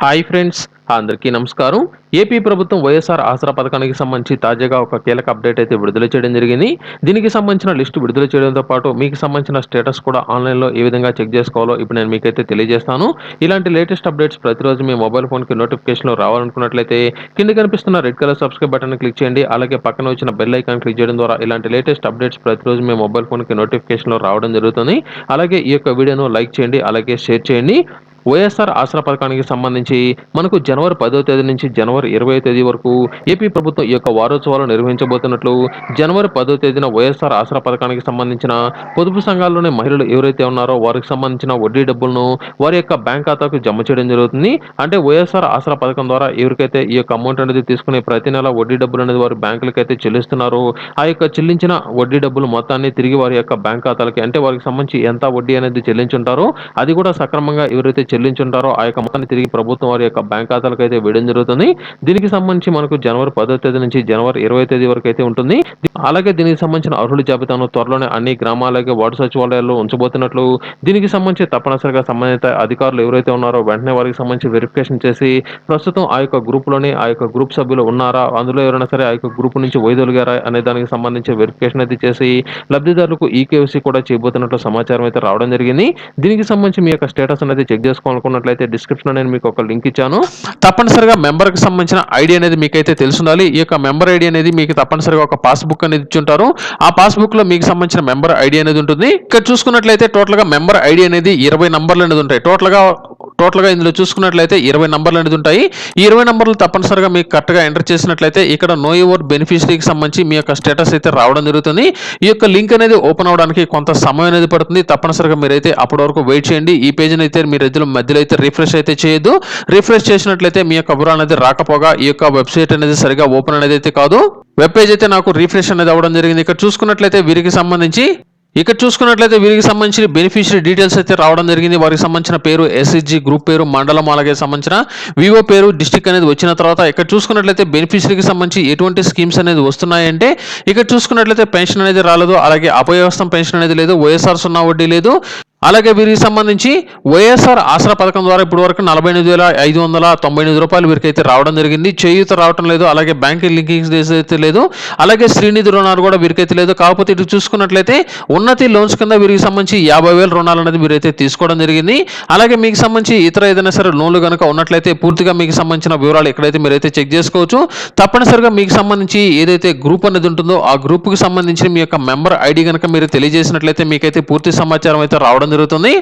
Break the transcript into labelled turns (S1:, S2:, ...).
S1: Hi friends అందరికీ నమస్కారం. AP ప్రభుత్వం వైఎస్ఆర్ ఆసరా పథకానికి సంబంధించి తాజాగా ఒక కీలక అప్డేట్ అయితే విడుదల చేయడం జరిగింది. దీనికి సంబంధించిన లిస్టు విడుదల చేయడంతో పాటు మీకు సంబంధించిన స్టేటస్ కూడా ఆన్లైన్లో ఏ విధంగా చెక్ చేసుకోవాలో ఇప్పుడు నేను మీకైతే తెలియజేస్తాను. ఇలాంటి లేటెస్ట్ అప్డేట్స్ ప్రతిరోజు మీ మొబైల్ ఫోన్కి నోటిఫికేషన్లో రావాలనుకున్నట్లయితే కింద కనిపిస్తున్న red colour subscribe button click చేయండి. అలాగే పక్కన వచ్చిన బెల్ ఐకాన్ క్లిక్ చేయడం ద్వారా ఇలాంటి లేటెస్ట్ అప్డేట్స్ ప్రతిరోజు మీ మొబైల్ ఫోన్కి నోటిఫికేషన్లో రావడం జరుగుతుంది. అలాగే ఈ యొక్క వీడియోను లైక్ చేయండి అలాగే షేర్ చేయండి. వైఎస్ఆర్ ఆసరా పథకానికి సంబంధించి మనకు జనవరి పదో తేదీ నుంచి జనవరి ఇరవై తేదీ వరకు ఏపీ ప్రభుత్వం ఈ యొక్క వారోత్సవాలు నిర్వహించబోతున్నట్లు జనవరి పదో తేదీన వైఎస్ఆర్ ఆసరా పథకానికి సంబంధించిన పొదుపు సంఘాల్లోని మహిళలు ఎవరైతే ఉన్నారో వారికి సంబంధించిన వడ్డీ డబ్బులను వారి యొక్క బ్యాంక్ ఖాతాకు జమ చేయడం జరుగుతుంది. అంటే వైఎస్ఆర్ ఆసరా పథకం ద్వారా ఎవరికైతే ఈ యొక్క అమౌంట్ అనేది తీసుకునే ప్రతి నెల వడ్డీ డబ్బులు అనేది వారి బ్యాంకులకు అయితే చెల్లిస్తున్నారో ఆ యొక్క చెల్లించిన వడ్డీ డబ్బులు మొత్తాన్ని తిరిగి వారి యొక్క బ్యాంక్ ఖాతాలకి అంటే వారికి సంబంధించి ఎంత వడ్డీ అనేది చెల్లించుంటారో అది కూడా సక్రమంగా ఎవరైతే చెల్లించుంటారో ఆ యొక్క మొత్తాన్ని తిరిగి ప్రభుత్వం వారి యొక్క బ్యాంక్ ఖాతాలకు అయితే వేయడం జరుగుతుంది. దీనికి సంబంధించి మనకు జనవరి పదో తేదీ నుంచి జనవరి ఇరవై తేదీ వరకు అయితే ఉంటుంది. అలాగే దీనికి సంబంధించిన అర్హుల జాబితాను త్వరలోనే అన్ని గ్రామాలకే వార్డు సచివాలయాల్లో ఉంచబోతున్నట్లు దీనికి సంబంధించి తప్పనిసరిగా సంబంధిత అధికారులు ఎవరైతే ఉన్నారో వెంటనే వారికి సంబంధించి వెరిఫికేషన్ చేసి ప్రస్తుతం ఆ యొక్క గ్రూప్లోనే ఆ యొక్క గ్రూప్ సభ్యులు ఉన్నారా అందులో ఎవరైనా సరే ఆ యొక్క గ్రూప్ నుంచి వైదొలిగారా అనే దానికి సంబంధించి వెరిఫికేషన్ అయితే చేసి లబ్ధిదారులకు ఈకేవసీ కూడా చేయబోతున్నట్లు సమాచారం అయితే రావడం జరిగింది. దీనికి సంబంధించి మీ యొక్క స్టేటస్ అనేది చెక్ చేసుకోవాలనుకున్నట్లయితే డిస్క్రిప్షన్ నేను మీకు ఒక లింక్ ఇచ్చాను. తప్పనిసరిగా మెంబర్కి సంబంధించిన ఐడి అనేది మీకైతే తెలుసుండాలి. ఈ యొక్క మెంబర్ ఐడి అనేది మీకు తప్పనిసరిగా ఒక పాస్బుక్ అనేది ఇచ్చుంటారు. ఆ పాస్బుక్లో మీకు సంబంధించిన మెంబర్ ఐడి అనేది ఉంటుంది. ఇక్కడ చూసుకున్నట్లయితే టోటల్గా మెంబర్ ఐడి అనేది ఇరవై నంబర్లు అనేది ఉంటాయి. టోటల్గా టోటల్గా ఇందులో చూసుకున్నట్లయితే ఇరవై నంబర్లు అనేది ఉంటాయి. ఈ ఇరవై నంబర్లు తప్పనిసరిగా మీకు కరెక్ట్గా ఎంటర్ చేసినట్లయితే ఇక్కడ నో యువర్ బెనిఫిషరీకి సంబంధించి మీ యొక్క స్టేటస్ అయితే రావడం జరుగుతుంది. ఈ యొక్క లింక్ అనేది ఓపెన్ అవడానికి కొంత సమయం అనేది పడుతుంది. తప్పనిసరిగా మీరైతే అప్పటి వరకు వెయిట్ చేయండి. ఈ పేజీని అయితే మీరు ఇద్దరు మధ్యలో అయితే రిఫ్రెష్ అయితే చేయొద్దు. రిఫ్రెష్ చేసినట్లయితే మీ యొక్క వివరాలు అనేది రాకపోగా ఈ యొక్క వెబ్సైట్ అనేది సరిగా ఓపెన్ అనేది అయితే కాదు. వెబ్ పేజ్ అయితే నాకు రిఫ్రెష్ అనేది అవ్వడం జరిగింది. ఇక్కడ చూసుకున్నట్లయితే వీరికి సంబంధించి ఇక్కడ చూసుకున్నట్లయితే వీరికి సంబంధించిన బెనిఫిషియరీ డీటెయిల్స్ అయితే రావడం జరిగింది. వారికి సంబంధించిన పేరు ఎస్ఎస్జి గ్రూప్ పేరు మండలం అలాగే సంబంధించిన వివో పేరు డిస్టిక్ అనేది వచ్చిన తర్వాత ఇక్కడ చూసుకున్నట్లయితే బెనిఫిషరీకి సంబంధించి ఎటువంటి స్కీమ్స్ అనేది వస్తున్నాయంటే ఇక్కడ చూసుకున్నట్లయితే పెన్షన్ అనేది రాలేదు అలాగే అపవ్యవస్థం పెన్షన్ అనేది లేదు వైఎస్ఆర్ సున్నా వడ్డీ లేదు. అలాగే వీరికి సంబంధించి వైఎస్ఆర్ ఆసరా పథకం ద్వారా ఇప్పటి వరకు నలభై ఎనిమిది వేల ఐదు వందల తొంభై ఎనిమిది రూపాయలు వీరికైతే రావడం జరిగింది. చేయూత రావడం లేదు అలాగే బ్యాంక్ లింకింగ్స్ అయితే లేదు అలాగే శ్రీనిధి రుణాలు కూడా వీరికైతే లేదు. కాకపోతే ఇటు చూసుకున్నట్లయితే ఉన్నతి లోన్స్ కింద వీరికి సంబంధించి యాభై వేల రుణాలు అనేది వీరైతే తీసుకోవడం జరిగింది. అలాగే మీకు సంబంధించి ఇతర ఏదైనా సరే లోన్లు కనుక ఉన్నట్లయితే పూర్తిగా మీకు సంబంధించిన వివరాలు ఎక్కడైతే మీరైతే చెక్ చేసుకోవచ్చు. తప్పనిసరిగా మీకు సంబంధించి ఏదైతే గ్రూప్ అనేది ఉంటుందో ఆ గ్రూప్కి సంబంధించి మీ యొక్క మెంబర్ ఐడి కనుక మీరు తెలియజేసినట్లయితే మీకైతే పూర్తి సమాచారం అయితే రావడం జరుగుతుంది.